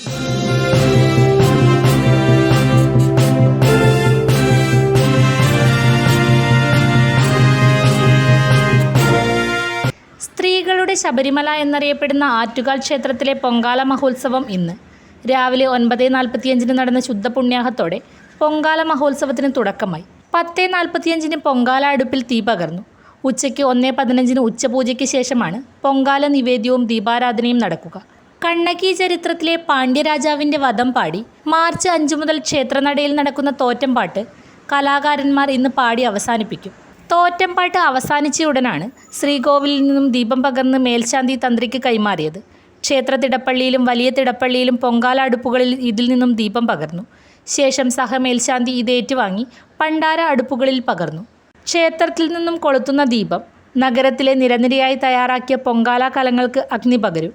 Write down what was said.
സ്ത്രീകളുടെ ശബരിമല എന്നറിയപ്പെടുന്ന ആറ്റുകാൽ ക്ഷേത്രത്തിലെ പൊങ്കാല മഹോത്സവം ഇന്ന്. രാവിലെ ഒൻപത് നാൽപ്പത്തിയഞ്ചിന് നടന്ന ശുദ്ധ പുണ്യാഹത്തോടെ പൊങ്കാല മഹോത്സവത്തിന് തുടക്കമായി. പത്ത് നാൽപ്പത്തിയഞ്ചിന് പൊങ്കാല അടുപ്പിൽ തീ പകർന്നു. ഉച്ചയ്ക്ക് ഒന്ന് പതിനഞ്ചിന് ഉച്ചപൂജയ്ക്ക് ശേഷമാണ് പൊങ്കാല നിവേദ്യവും ദീപാരാധനയും നടക്കുക. കണ്ണകി ചരിത്രത്തിലെ പാണ്ഡ്യരാജാവിന്റെ വധം പാടി മാർച്ച് അഞ്ച് മുതൽ ക്ഷേത്രനടയിൽ നടക്കുന്ന തോറ്റംപാട്ട് കലാകാരന്മാർ ഇന്ന് പാടി അവസാനിപ്പിക്കും. തോറ്റംപാട്ട് അവസാനിച്ച ഉടനാണ് ശ്രീകോവിലിൽ നിന്നും ദീപം പകർന്ന് മേൽശാന്തി തന്ത്രിക്ക് കൈമാറിയത്. ക്ഷേത്ര തിടപ്പള്ളിയിലും വലിയ തിടപ്പള്ളിയിലും പൊങ്കാല അടുപ്പുകളിൽ ഇതിൽ നിന്നും ദീപം പകർന്നു. ശേഷം സഹമേൽശാന്തി ഇത് ഏറ്റുവാങ്ങി പണ്ടാര അടുപ്പുകളിൽ പകർന്നു. ക്ഷേത്രത്തിൽ നിന്നും കൊളുത്തുന്ന ദീപം നഗരത്തിലെ നിരനിരയായി തയ്യാറാക്കിയ പൊങ്കാല കലങ്ങൾക്ക് അഗ്നി പകരും